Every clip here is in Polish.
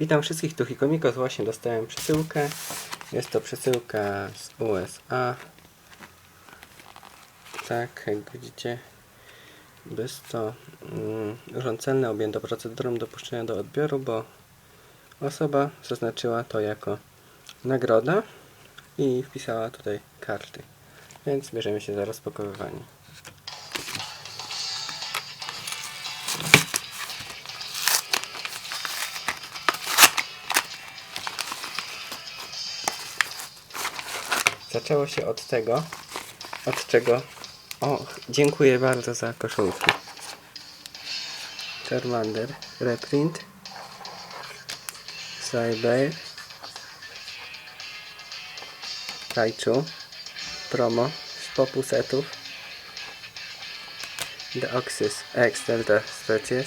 Witam wszystkich tu Hikomikos. Właśnie dostałem przesyłkę. Jest to przesyłka z USA. Tak, jak widzicie, jest to mm, urząd celny objęto procedurą dopuszczenia do odbioru, bo osoba zaznaczyła to jako nagroda i wpisała tutaj karty. Więc bierzemy się za rozpakowywanie. Zaczęło się od tego, od czego. O, dziękuję bardzo za koszulki. Charmander, reprint, Cyber, Raichu, promo z popu setów, Deoxys Delta Species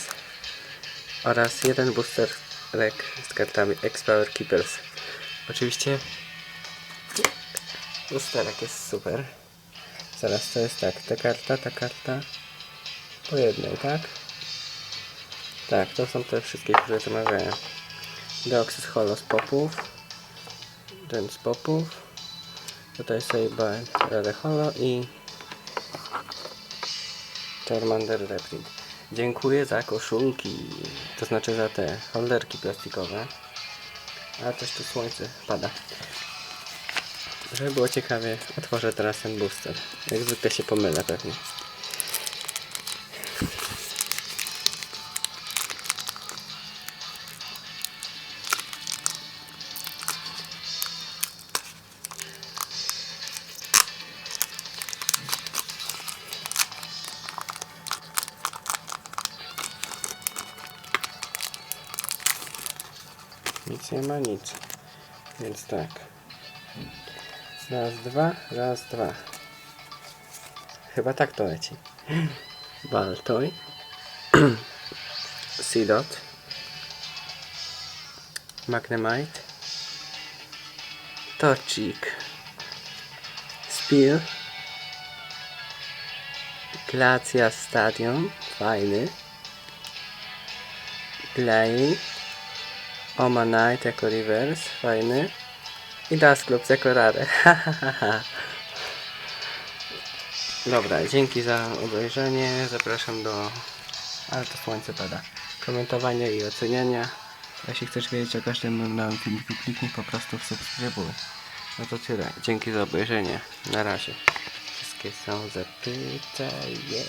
oraz jeden booster rek z kartami X-Power Keepers. Oczywiście Lusterek jest super. Zaraz to jest tak, ta karta, ta karta. Po jednej, tak? Tak, to są te wszystkie, które zamawiałem. Deoxys Holo z popów. Ten z popów. Tutaj Seiba Rare Holo i Charmander Reprint. Dziękuję za koszulki, to znaczy za te holderki plastikowe. A też tu słońce pada. Żeby było ciekawie, otworzę teraz ten booster. Jak zwykle się pomylę pewnie. Nic nie ma, nic. Więc tak. Raz, dwa, raz, dwa. Chyba tak to leci. Baltoj. Seedot. Magnemite. Torcik. Spill. Glacia Stadion. Fajny. Glay. Omanite jako reverse. Fajny. I Dusclops jako rare. Dobra, dzięki za obejrzenie. Zapraszam do. Ale to słońce pada. Komentowania i oceniania. Jeśli chcesz wiedzieć o każdym nowym filmiku, kliknij po prostu w subskrybuj. No to tyle. Dzięki za obejrzenie. Na razie. Wszystkie są zapytaj je.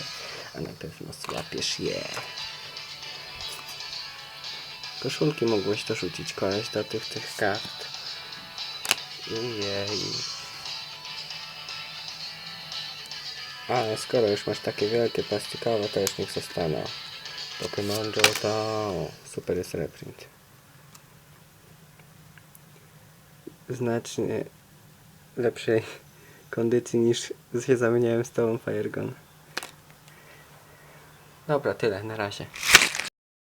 A na pewno złapiesz je. Koszulki mogłeś dorzucić koleś do tych tych kart. Jej. Ale skoro już masz takie wielkie plastikowe, to już niech zostaną. Pokémon to super jest reprint. Znacznie lepszej kondycji niż się zamieniałem z tobą Firegon. Dobra, tyle, na razie.